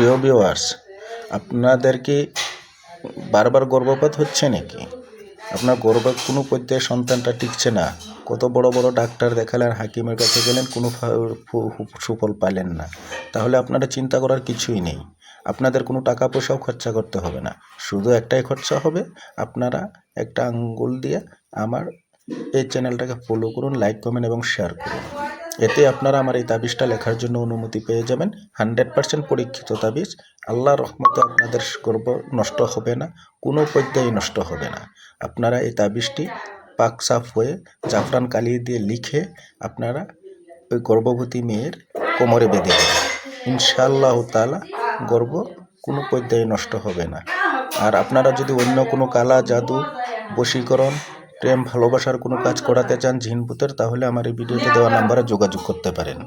প্রিয় ভিউয়ার্স আপনাদের কি বারবার গর্ভপাত হচ্ছে নাকি? আপনার গর্ভে কোনো পর্যায়ে সন্তানটা টিকছে না। কত বড় বড় ডাক্তার দেখালেন হাকিমের কাছে গেলেন, কোনো সুফল পাইলেন না। তাহলে আপনারা চিন্তা করার কিছুই নেই। আপনাদের কোনো টাকা পয়সাও খরচা করতে হবে না। শুধু একটাই খরচা হবে, আপনারা একটা আঙ্গুল দিয়ে আমার এই চ্যানেলটাকে ফলো করুন লাইক কমেন্ট এবং শেয়ার করুন। এতে আপনারা আমার এই তাবিজটা লেখার জন্য অনুমতি পেয়ে যাবেন। হান্ড্রেড পার্সেন্ট পরীক্ষিত তাবিজ। আল্লাহর রহমতে আপনাদের গর্ব নষ্ট হবে না, কোনো পর্যায়ে নষ্ট হবে না। আপনারা এই তাবিজটি পাক সাফ হয়ে জাফরান কালি দিয়ে লিখে আপনারা ওই গর্ভবতী মেয়ের কোমরে বেঁধে দেবেন। ইনশাআল্লাহ তালা গর্ব কোনো পর্যায়ে নষ্ট হবে না। আর আপনারা যদি অন্য কোনো কালা, জাদু, বশীকরণ প্রেম, ভালোবাসার কোনো কাজ করাতে চান জিনপুতের তাহলে আমার এই ভিডিওতে দেওয়া নাম্বারে যোগাযোগ করতে পারেন।